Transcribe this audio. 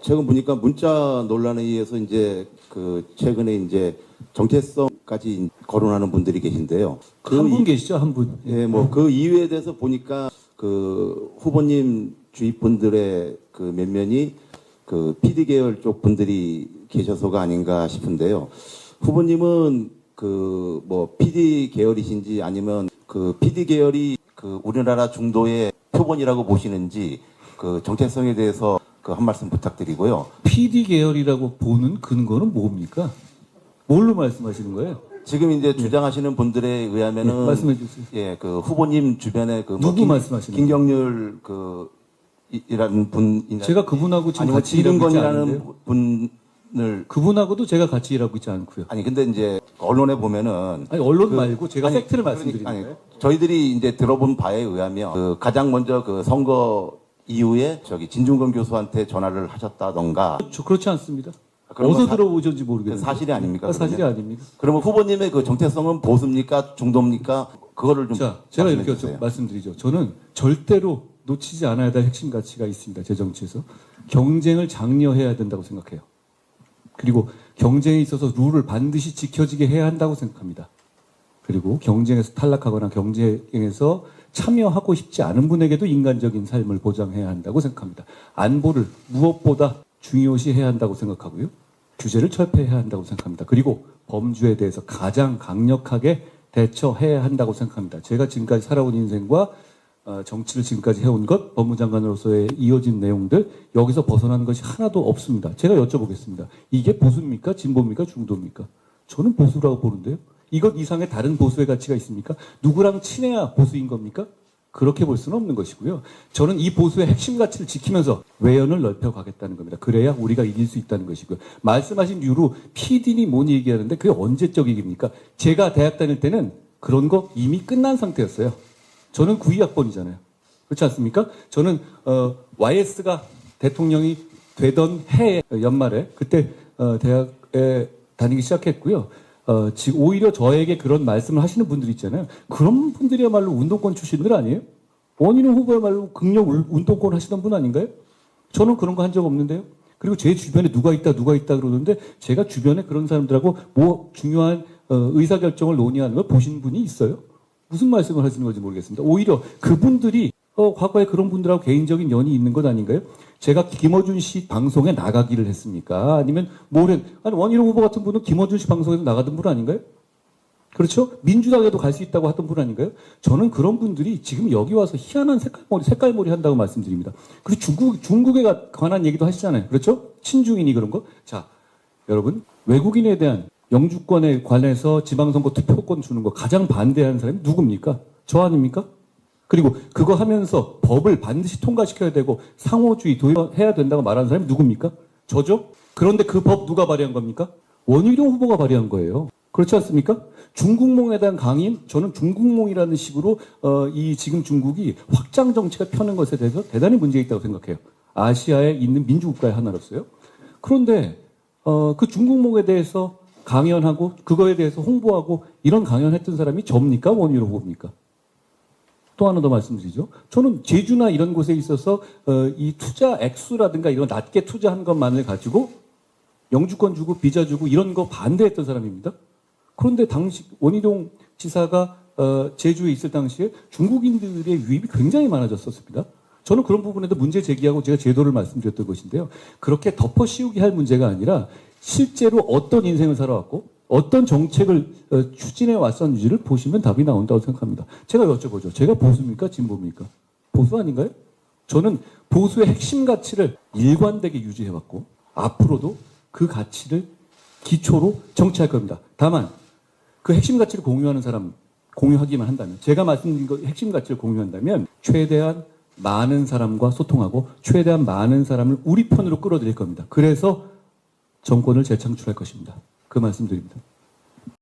최근 보니까 문자 논란에 의해서 이제 그 최근에 이제 정체성까지 거론하는 분들이 계신데요. 한분 이- 계시죠, 한 분. 예, 뭐그 이유에 대해서 보니까 그 후보님 주위 분들의 그 면면이 그 PD 계열 쪽 분들이 계셔서가 아닌가 싶은데요. 후보님은 그 뭐 PD 계열이신지 아니면 그 PD 계열이 그 우리나라 중도의 표본이라고 보시는지 그 정체성에 대해서 그 한 말씀 부탁드리고요. PD 계열이라고 보는 근거는 뭡니까? 뭘로 말씀하시는 거예요? 지금 이제 주장하시는 분들에 의하면은 예, 말씀해 주세요. 예, 그 후보님 주변에 그 누구 말씀하시는 김경률 그 이- 이라는 분 제가 그분하고 지금 아니면 같이 일하고 있지 이른건이라는 않은데요. 분을 그분하고도 제가 같이 일하고 있지 않고요. 아니 근데 이제 언론에 보면은 아니 언론 그- 말고 제가 아니, 팩트를 말씀드리는 아니, 거예요. 저희들이 이제 들어본 바에 의하면 그 가장 먼저 그 선거 이후에 저기 진중권 교수한테 전화를 하셨다던가 저 그렇지 않습니다. 그런 어디서 사- 들어보셨는지 모르겠는데 사실이 아닙니까, 아, 사실이 그러면? 아닙니다. 그러면 후보님의 그 정체성은 보수입니까 중도입니까 그거를 좀 자, 제가 말씀해 이렇게 주세요. 좀 말씀드리죠. 저는 절대로 놓치지 않아야 될 핵심 가치가 있습니다. 제 정치에서 경쟁을 장려해야 된다고 생각해요. 그리고 경쟁에 있어서 룰을 반드시 지켜지게 해야 한다고 생각합니다. 그리고 경쟁에서 탈락하거나 경쟁에서 참여하고 싶지 않은 분에게도 인간적인 삶을 보장해야 한다고 생각합니다. 안보를 무엇보다 중요시해야 한다고 생각하고요. 규제를 철폐해야 한다고 생각합니다. 그리고 범주에 대해서 가장 강력하게 대처해야 한다고 생각합니다. 제가 지금까지 살아온 인생과 어, 정치를 지금까지 해온 것, 법무장관으로서의 이어진 내용들, 여기서 벗어나는 것이 하나도 없습니다. 제가 여쭤보겠습니다. 이게 보수입니까? 진보입니까? 중도입니까? 저는 보수라고 보는데요. 이것 이상의 다른 보수의 가치가 있습니까? 누구랑 친해야 보수인 겁니까? 그렇게 볼 수는 없는 것이고요. 저는 이 보수의 핵심 가치를 지키면서 외연을 넓혀가겠다는 겁니다. 그래야 우리가 이길 수 있다는 것이고요. 말씀하신 이유로 PD니 뭐니 얘기하는데 그게 언제적 얘기입니까? 제가 대학 다닐 때는 그런 거 이미 끝난 상태였어요. 저는 92학번이잖아요. 그렇지 않습니까? 저는 어, YS가 대통령이 되던 해 연말에 그때 어, 대학에 다니기 시작했고요. 어, 지금 오히려 저에게 그런 말씀을 하시는 분들 있잖아요. 그런 분들이야말로 운동권 출신들 아니에요? 원희룡 후보야말로 극력 울- 운동권 하시던 분 아닌가요? 저는 그런 거 한 적 없는데요. 그리고 제 주변에 누가 있다 누가 있다 그러는데 제가 주변에 그런 사람들하고 뭐 중요한 어, 의사결정을 논의하는 걸 보신 분이 있어요? 무슨 말씀을 하시는 건지 모르겠습니다. 오히려 그분들이 어, 과거에 그런 분들하고 개인적인 연이 있는 것 아닌가요? 제가 김어준 씨 방송에 나가기를 했습니까? 아니면 뭘 했, 아니 원희룡 후보 같은 분은 김어준 씨 방송에도 나가던 분 아닌가요? 그렇죠? 민주당에도 갈 수 있다고 하던 분 아닌가요? 저는 그런 분들이 지금 여기 와서 희한한 색깔머리, 색깔머리 한다고 말씀드립니다. 그리고 중국, 중국에 가- 관한 얘기도 하시잖아요. 그렇죠? 친중인이 그런 거. 자, 여러분, 외국인에 대한 영주권에 관해서 지방선거 투표권 주는 거 가장 반대하는 사람이 누굽니까? 저 아닙니까? 그리고 그거 하면서 법을 반드시 통과시켜야 되고 상호주의 도입해야 된다고 말하는 사람이 누굽니까? 저죠? 그런데 그 법 누가 발의한 겁니까? 원희룡 후보가 발의한 거예요. 그렇지 않습니까? 중국몽에 대한 강인, 저는 중국몽이라는 식으로 어, 이 지금 중국이 확장 정책을 펴는 것에 대해서 대단히 문제 있다고 생각해요. 아시아에 있는 민주국가의 하나로서요. 그런데 어, 그 중국몽에 대해서 강연하고 그거에 대해서 홍보하고 이런 강연했던 사람이 접니까 원희룡 후보입니까? 또 하나 더 말씀드리죠. 저는 제주나 이런 곳에 있어서 어, 이 투자 액수라든가 이런 낮게 투자한 것만을 가지고 영주권 주고 비자 주고 이런 거 반대했던 사람입니다. 그런데 당시 원희룡 지사가 어, 제주에 있을 당시에 중국인들의 유입이 굉장히 많아졌었습니다. 저는 그런 부분에도 문제 제기하고 제가 제도를 말씀드렸던 것인데요. 그렇게 덮어 씌우기 할 문제가 아니라 실제로 어떤 인생을 살아왔고 어떤 정책을 어, 추진해 왔었는지를 보시면 답이 나온다고 생각합니다. 제가 여쭤보죠. 제가 보수입니까? 진보입니까? 보수 아닌가요? 저는 보수의 핵심 가치를 일관되게 유지해 왔고 앞으로도 그 가치를 기초로 정치할 겁니다. 다만 그 핵심 가치를 공유하는 사람 공유하기만 한다면 제가 말씀드린 그 핵심 가치를 공유한다면 최대한 많은 사람과 소통하고 최대한 많은 사람을 우리 편으로 끌어들일 겁니다. 그래서 정권을 재창출할 것입니다. 그 말씀드립니다.